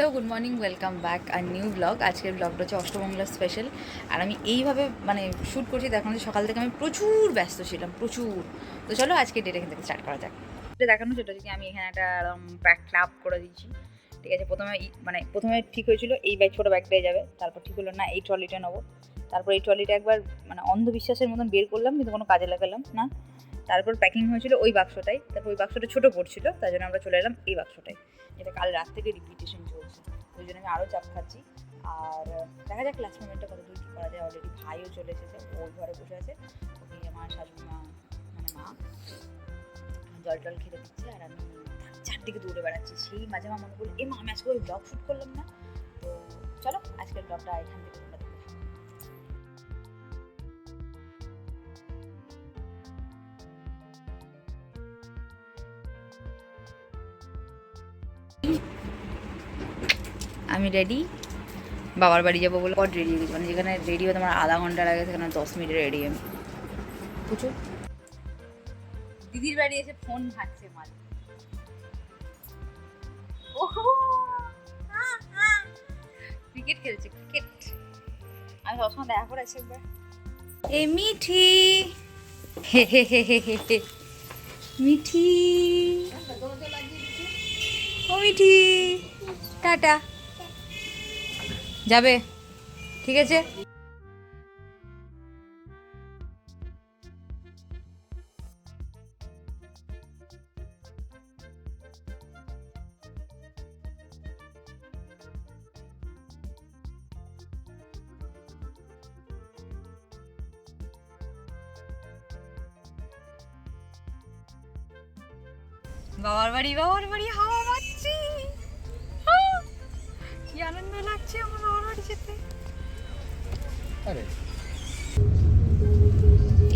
Hello good morning, welcome back our new blog. আজকের ব্লগটা হচ্ছে অষ্টমঙ্গলা স্পেশাল আর আমি এইভাবে মানে শ্যুট করছি দেখানো যে সকাল থেকে আমি প্রচুর ব্যস্ত ছিলাম, প্রচুর। তো চলো আজকে ডেট এখান থেকে স্টার্ট করা যাক। দেখানো সেটা হচ্ছে আমি এখানে একটা ব্যাগ ক্লাব করে দিয়েছি। ঠিক আছে, প্রথমে মানে প্রথমে ঠিক হয়েছিল, এই ব্যাগ ছোটো ব্যাগটাই যাবে। তারপর ঠিক হলো, না, এই ট্রলিটা নেব। তারপর এই ট্রলিটা একবার মানে অন্ধবিশ্বাসের মতন বের করলাম, কিন্তু কোনো কাজে লাগালাম না। তারপর প্যাকিং হয়েছিল ওই বাক্সটাই। তারপর ওই বাক্সটা ছোটো পড়ছিল তাই জন্য আমরা চলে এলাম এই বাক্সটাই যেটা কাল রাত থেকে রিপিটেশন চলছে। ওই জন্য আমি আরও চাপ খাচ্ছি। আর, দেখা যাক লাস্ট মোমেন্টটা কত দূর কী করা যায়। অলরেডি ভাইও চলে এসেছে ওর ঘরে বসে আছে। ওকে আমার শাশুড়ি মা মানে মা, জল টল খেতে দিচ্ছে। আর আমি চারদিকে দৌড়ে বেড়াচ্ছি। সেই মাঝে আমার মনে করল, এ মা, আমি আজকে ওই ব্লগ শ্যুট করলাম না। তো চলো, আজকের ব্লগটা এখান থাকো। আমি রেডি বাবার বাড়ি যাব বলে কট রেডি হয়ে গেছি মানে যেখানে রেডি হতে আমার আধা ঘণ্টা লাগে, সেখানে দশ মিনিটে রেডি আমি। দিদির বাড়ি এসে ফোন ঘাটছে মাল ক্রিকেট খেলছে ক্রিকেট আমি সবসময় দেখা এ মিঠি! মিঠি। টাটা। যাবে। ঠিক আছে? বাবার বাড়ি বাবার বাড়ি হাওয়া কি আনন্দ লাগছে আমার বাড়ি যেতে? আরে।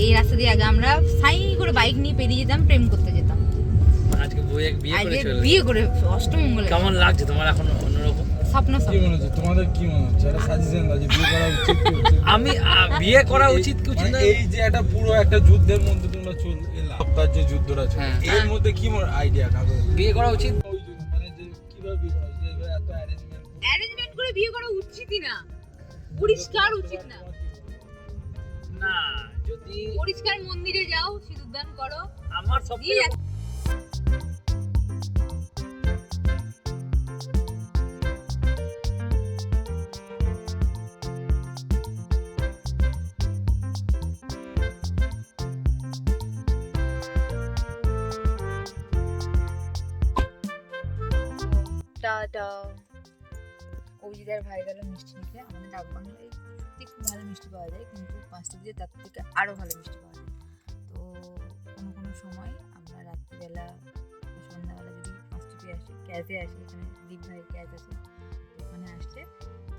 এই রাস্তা দিয়ে আগে আমরা সাই করে বাইক নিয়ে পেরিয়ে যেতাম প্রেম করতে যেতাম। আজকে বই এক বিয়ে করে চলে বিয়ে করে অষ্টমঙ্গলে কেমন লাগছে তোমার এখন অন্যরকম? স্বপ্ন কি স্বপ্ন মনে হচ্ছে? তোমাদের কি মনে হচ্ছে? একটা সাজেশন দাও যে বিয়ে করা উচিত? আমি বিয়ে করা উচিত কি উচিত মানে না? এই যে একটা পুরো একটা যুদ্ধের মধ্যে তোমরা চল এলাম সপ্তাহের যে যুদ্ধটা ছিল হ্যাঁ। এর মধ্যে কি আইডিয়া কাগজ বিয়ে করা উচিত? বিয়ে করা উচিতই না। পরিষ্কার উচিত না। না যদি পরিষ্কার মন্দিরে যাও সিঁদুরদান করো। আমার সব অভিজিতের ভাই মিষ্টি নিতে আমাদের ডাক বাংলায় সত্যি খুব ভালো মিষ্টি পাওয়া যায়, কিন্তু পাঁচটা দিয়ে তার থেকে আরও ভালো মিষ্টি পাওয়া যায়। তো কোনো কোনো সময় আমরা রাত্রিবেলা, সন্ধ্যাবেলা যদি পাঁচটা দিয়ে আসি ক্যাজে আসি, এখানে দীপ ভাইয়ের ক্যাজ আছে ওখানে আসছে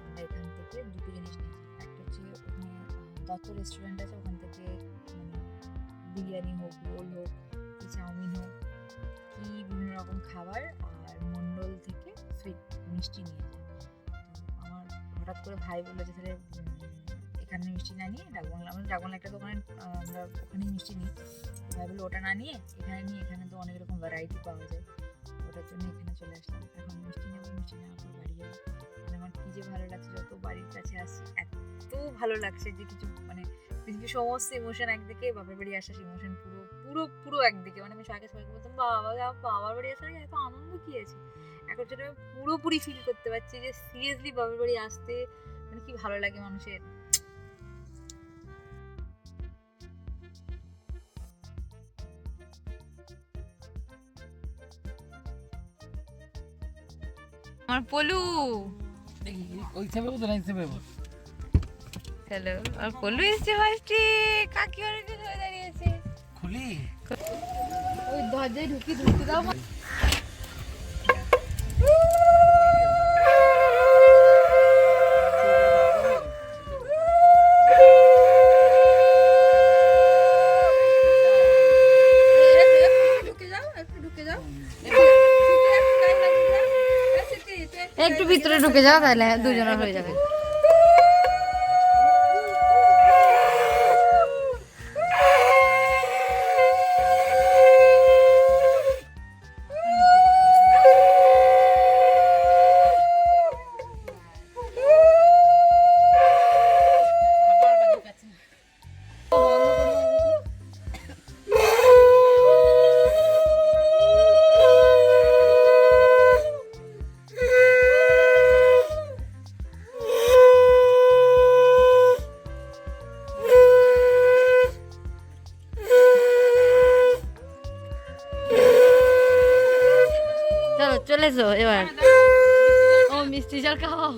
আমরা এখান থেকে দুটো জিনিস নিয়েছি একটা হচ্ছে ওখানে দত্ত রেস্টুরেন্ট আছে, ওখান থেকে মানে বিরিয়ানি হোক, রোল হোক চাউমিন হোক, কি বিভিন্ন রকম খাবার আর মন্ডল থেকে সুইট মিষ্টি নিয়ে হঠাৎ করে ভাই বলল যে, তাহলে এখানে মিষ্টি না নিয়ে ডাকবাংলা আমরা ডাকবাংলা একটা দোকানে আমরা ওখানেই মিষ্টি নিই। ভাই বলল, ওটা না নিয়ে, এখানে নিয়ে, এখানে তো অনেক রকম ভ্যারাইটি পাওয়া যায়। ওটার জন্য এখানে চলে আসলাম। এখন মিষ্টি নেব, মিষ্টি নেওয়ার পর বাড়ি যাব। মানে আমার কী যে ভালো লাগছে, যত বাড়ির কাছে আসছি এত ভালো লাগছে যে কিছু মানে পৃথিবীর সমস্ত ইমোশন একদিকে, বাপের বাড়ি আসার ইমোশন পুরো পুরো পুরো একদিকে। মানে আমি আগে সবাইকে বলতাম, বাবা বাবার বাড়ি আসার এত আনন্দ কি আছে? এখন আমি পুরোপুরি ফিল করতে পারছি যে সিরিয়াসলি বাবার বাড়ি আসতে মানে কি ভালো লাগে মানুষের। আমার পলু। ওই হিসাবে তো না হ্যালো আর পলু এসছে ফার্স্টে কাকি অনেকদিন হয়ে দাঁড়িয়েছে খুলি। ওই দরজায় ঢুকি ঢুকতে দাও। একটু ভিতরে ঢুকে যাও তাহলে দুজনের হয়ে যাবে। মিষ্টি জল খাওয়াও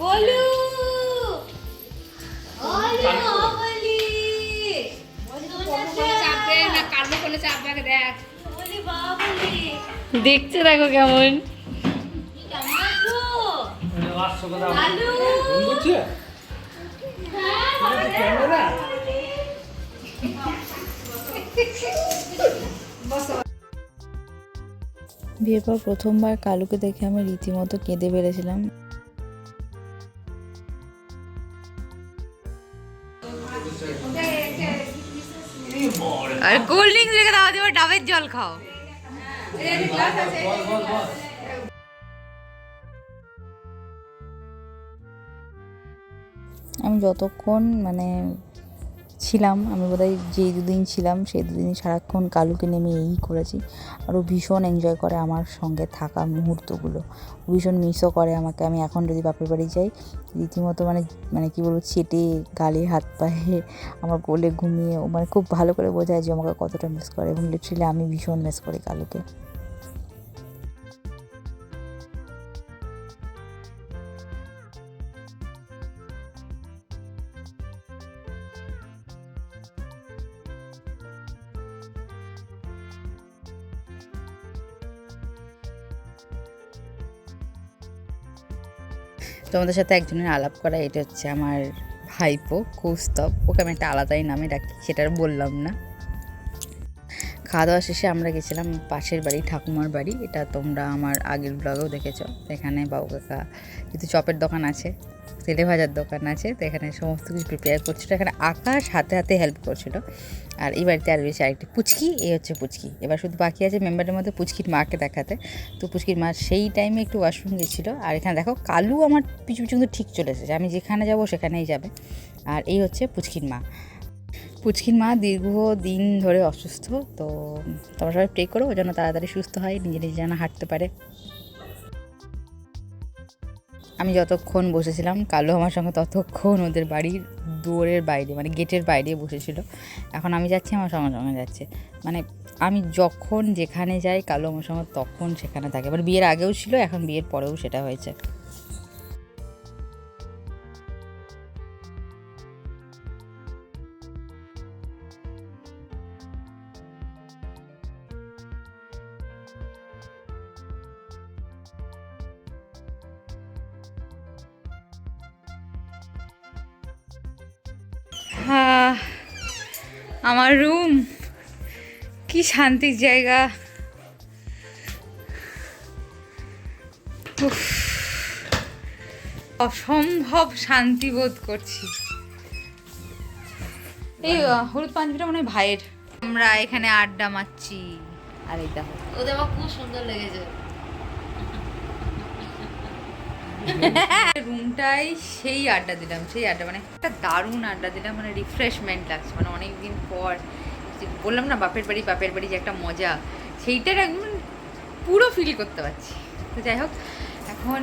বলু! দেখছে দেখো কেমন। বিয়ের পর প্রথমবার কালুকে দেখে আমি রীতিমতো কেঁদে বেড়েছিলাম আর কোল্ড ড্রিঙ্কস রেখে দাও এবার ডাবের জল খাও। আমি যতক্ষণ মানে ছিলাম, আমি বোধহয় যেই দুদিন ছিলাম, সেই দুদিন সারাক্ষণ কালুকে নেমে এই করেছি। আর ও ভীষণ এনজয় করে আমার সঙ্গে থাকা মুহূর্তগুলো। ভীষণ মিসও করে আমাকে। আমি এখন যদি বাপের বাড়ি যাই, রীতিমতো মানে মানে কী বলব, চেটে গালে, হাত পায়ে আমার কোলে ঘুমিয়ে মানে খুব ভালো করে বোঝায় যে আমাকে কতটা মিস করে। এবং লিটারেলি আমি ভীষণ মিস করি কালুকে। তোমাদের সাথে একজনের আলাপ করা, এটা হচ্ছে আমার ভাইপো, কৌস্তব। ওকে আমি একটা আলাদাই নামে ডাকি, সেটা আর বললাম না। খাওয়া দাওয়া শেষে আমরা গেছিলাম পাশের বাড়ি, ঠাকুমার বাড়ি। এটা তোমরা আমার আগের ব্লগেও দেখেছ। এখানে বাবু কাকা কিছু চপের দোকান আছে তেলে ভাজার দোকান আছে, তো এখানে সমস্ত কিছু প্রিপেয়ার করছিল। এখানে আকাশ হাতে হাতে হেল্প করছিল। আর এই বাড়িতে আর বেশি আরেকটি পুচকি, এই হচ্ছে পুচকি। এবার শুধু বাকি আছে মেম্বারের মধ্যে পুচকির মাকে দেখাতে। তো পুচকির মা সেই টাইমে একটু ওয়াশরুম গেছিল। আর এখানে দেখো, কালু আমার পিছু পিছু কিন্তু ঠিক চলে এসেছে। আমি যেখানে যাব সেখানেই যাবে। আর এই হচ্ছে পুচকির মা। পুচকির মা দীর্ঘ দিন ধরে অসুস্থ, তো তোমরা সবাই প্রে করো যেন তাড়াতাড়ি সুস্থ হয়, নিজে নিজে যেন হাঁটতে পারে। আমি যতক্ষণ বসেছিলাম, কালো আমার সঙ্গে ততক্ষণ ওদের বাড়ির দুয়ারের বাইরে মানে গেটের বাইরে বসেছিল। এখন আমি যাচ্ছি, আমার সঙ্গে সঙ্গে যাচ্ছে। মানে আমি যখন যেখানে যাই, কালো আমার সঙ্গে তখন সেখানে থাকে। মানে বিয়ের আগেও ছিল, এখন বিয়ের পরেও সেটা হয়েছে। কি শান্তির জায়গা। অসম্ভব শান্তি বোধ করছি। এই হলুদ পাঞ্জাবিটা মনে হয় ভাইয়ের। আমরা এখানে আড্ডা মারছি। আর এই দেখো। ওদের আমার খুব সুন্দর লেগেছে। রুমটাই সেই আড্ডা দিলাম সেই আড্ডা মানে একটা দারুণ আড্ডা দিলাম মানে রিফ্রেশমেন্ট লাগছে। মানে অনেকদিন পর বললাম না, বাপের বাড়ি বাপের বাড়ি যে একটা মজা, সেইটার একদম পুরো ফিল করতে পারছি। তো যাই হোক, এখন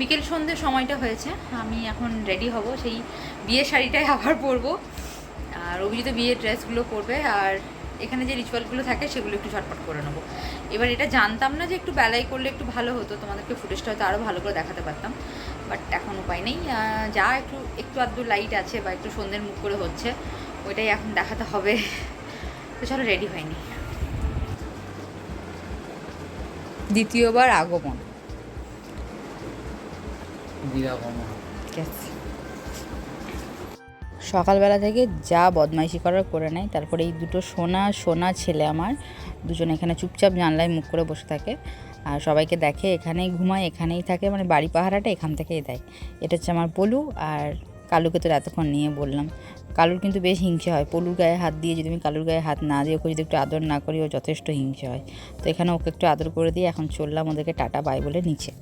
বিকেল সন্ধ্যে সময়টা হয়েছে। আমি এখন রেডি হব, সেই বিয়ের শাড়িটাই আবার পরবো। আর অভিজিৎ বিয়ের ড্রেসগুলো পরবে, আর এখানে যে রিচুয়ালগুলো থাকে, সেগুলো একটু ঝটপট করে নেব। এবার এটা জানতাম না যে একটু বেলায় করলে একটু ভালো হতো, তোমাদেরকে ফুটেজটা হয়তো আরও ভালো করে দেখাতে পারতাম। বাট এখন উপায় নেই যা একটু একটু আধটু লাইট আছে বা একটু সন্ধ্যের মুখ করে হচ্ছে ওইটাই এখন দেখাতে হবে। তো চলো রেডি হয়নি দ্বিতীয়বার আগমন। সকালবেলা থেকে যা বদমাইশি করার করে নেয় তারপরে এই দুটো সোনা সোনা ছেলে আমার দুজন এখানে চুপচাপ জানলায় মুখ করে বসে থাকে। আর সবাইকে দেখে এখানেই ঘুমায় এখানেই থাকে মানে বাড়ি পাহারাটা এখান থেকেই দেয়। এটা হচ্ছে আমার পলু আর কালুকে তো এতক্ষণ নিয়ে বললাম। কালুর কিন্তু বেশ হিংসে হয়। পলুর গায়ে হাত দিয়ে যদি আমি কালুর গায়ে হাত না দিয়ে ওকে যদি একটু আদর না করি, ও যথেষ্ট হিংসে হয়। তো এখানে ওকে একটু আদর করে দিয়ে এখন চললাম ওদেরকে টাটা, বাই বলে নিচে।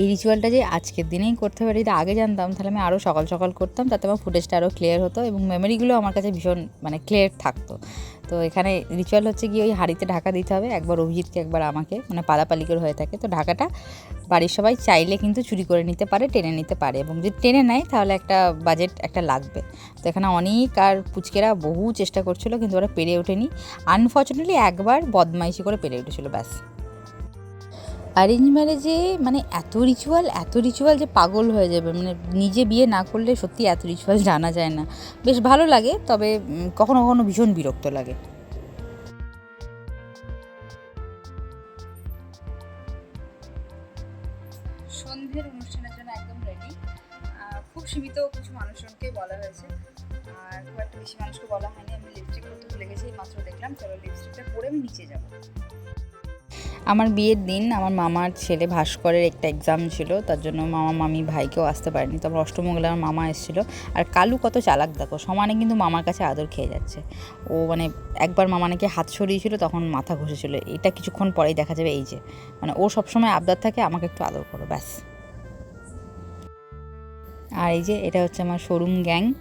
এই রিচুয়ালটা যে আজকের দিনেই করতে পারি এটা আগে জানতাম। তাহলে আমি আরও সকাল সকাল করতাম, তাতে আমার ফুটেজটা আরও ক্লিয়ার হতো এবং মেমোরিগুলো আমার কাছে ভীষণ মানে ক্লিয়ার থাকতো। তো এখানে রিচুয়াল হচ্ছে কি ওই হাঁড়িতে ঢাকা দিতে হবে। একবার অভিজিৎকে, একবার আমাকে। মানে পালাপালি করে হয়ে থাকে। তো ঢাকাটা বাড়ির সবাই চাইলে কিন্তু চুরি করে নিতে পারে, টেনে নিতে পারে। এবং যদি টেনে নেয়, তাহলে একটা বাজেট একটা লাগবে। তো এখানে অনেক আর পুচকেরা বহু চেষ্টা করছিল, কিন্তু ওরা পেরে ওঠেনি। আনফর্চুনেটলি একবার বদমাইশি করে পেরে উঠেছিল, ব্যাস। অ্যারেঞ্জ ম্যারেজে মানে এত রিচুয়াল এত রিচুয়াল যে পাগল হয়ে যাবে। মানে নিজে বিয়ে না করলে সত্যি এত রিচুয়াল জানা যায় না। বেশ ভালো লাগে, তবে কখনো কখনো ভীষণ বিরক্ত লাগে। সন্ধ্যের অনুষ্ঠানের জন্য একদম রেডি খুব সীমিত কিছু মানুষজনকে বলা হয়েছে। আর খুব একটা বেশি মানুষকে বলা হয়নি। আমি লিপস্টিক করতে ভুলে গেছি মাত্র দেখলাম। চলো লিপস্টিকটা পরে আমি নিচে যাব। আমার বিয়ের দিন আমার মামার ছেলে ভাস্করের একটা এক্সাম ছিল তার জন্য মামা মামি ভাইকেও আসতে পারেনি। তো আমার অষ্টমঙ্গলে আমার মামা এসেছিল। আর কালু কত চালাক দেখো সমানে কিন্তু মামার কাছে আদর খেয়ে যাচ্ছে। ও মানে একবার মামা নাকি হাত সরিয়েছিল তখন মাথা ঘষেছিল। এটা কিছুক্ষণ পরেই দেখা যাবে এই যে। মানে ও সবসময় আবদার থাকে আমাকে একটু আদর করো ব্যাস। আর এই যে এটা হচ্ছে আমার শোরুম গ্যাং।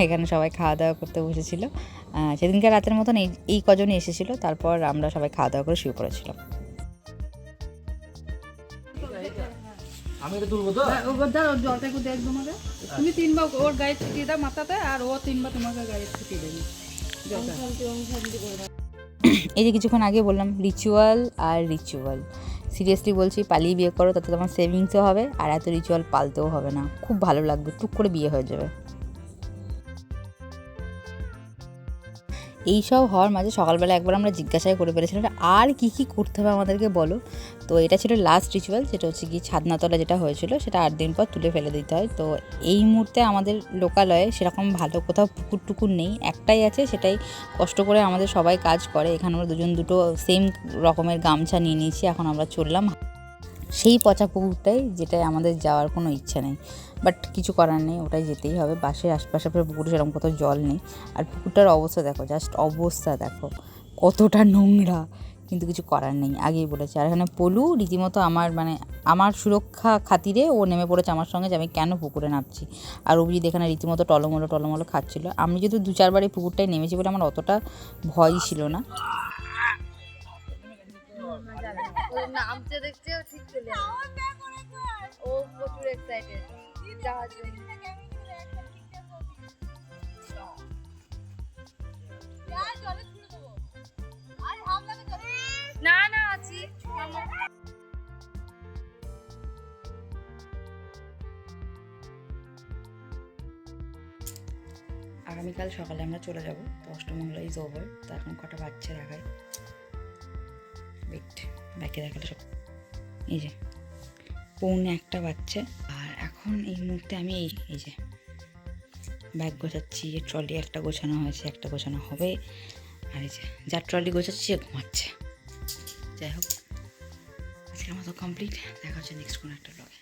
এখানে সবাই খাওয়া দাওয়া করতে বসেছিল। আহ, সেদিনকে রাতের মতন এই এই কজনই এসেছিল। তারপর আমরা সবাই খাওয়া দাওয়া করে শুয়ে পড়েছিলাম। আমি এটা তুলবো তো? ওবার ওর জলটা একটু দেখ তোমাকে। তুমি তিনবার ওর গায়ে ছিটিয়ে দাও মাথাতে আর ও তিনবার তোমাকে গায়ে ছিটিয়ে দেবে। এই যে কিছুক্ষণ আগে বললাম রিচুয়াল আর রিচুয়াল সিরিয়াসলি বলছি পালিয়ে বিয়ে করো তাতে তোমার সেভিংসও হবে আর এত রিচুয়াল পালতেও হবে না। খুব ভালো লাগবে টুক করে বিয়ে হয়ে যাবে। এই সব হওয়ার মাঝে সকালবেলা একবার আমরা জিজ্ঞাসাই করে পেরেছিলাম আর কি কি করতে হবে আমাদেরকে বলো? তো এটা ছিল লাস্ট রিচুয়াল যেটা হচ্ছে কি ছাদনাতলা যেটা হয়েছিল, সেটা আট দিন পর তুলে ফেলে দিতে হয়। তো এই মুহূর্তে আমাদের লোকালয়ে সেরকম ভালো কোথাও পুকুর টুকুর নেই, একটাই আছে, সেটাই কষ্ট করে আমাদের সবাই কাজ করে। এখানে আমরা দুজন দুটো সেম রকমের গামছা নিয়ে নিয়েছি, এখন আমরা চললাম সেই পচা পুকুরটাই যেটাই আমাদের যাওয়ার কোনো ইচ্ছা নেই। বাট কিছু করার নেই, ওটাই যেতেই হবে। বাসের আশপাশে পুকুরে সেরকম কোথাও জল নেই। আর পুকুরটার অবস্থা দেখো জাস্ট অবস্থা দেখো। কতটা নোংরা, কিন্তু কিছু করার নেই। আগেই বলেছি। আর এখানে পলু রীতিমতো আমার মানে আমার সুরক্ষা খাতিরে ও নেমে পড়েছে আমার সঙ্গে যে আমি কেন পুকুরে নামছি। আর অভিজিৎ এখানে রীতিমতো টলমলো টলমলো খাচ্ছিলো। আমি যেহেতু দু চারবার এই পুকুরটায় নেমেছি বলে আমার অতটা ভয় ছিল না। নামতে দেখতে ঠিক চলে ও প্রচুর এক্সাইটেড না না আছি। আগামীকাল সকালে আমরা চলে যাব। তো অষ্টমঙ্গলা ইজ ওভার তো এখন কটা বাচ্চা দেখায় ওয়েট ব্যাকে দেখালে সব এই যে, পৌনে একটা বাচ্চা আর এখন এই মুহূর্তে আমি এই এই যে ব্যাগ গোছাচ্ছি ট্রলি একটা গোছানো হয়েছে, একটা গোছানো হবে। আর এই যে, যার ট্রলি গোছাচ্ছি, সে ঘুমাচ্ছে। যাই হোক আজকে আমার তো কমপ্লিট দেখা হচ্ছে নেক্সট কোনো একটা ব্লগে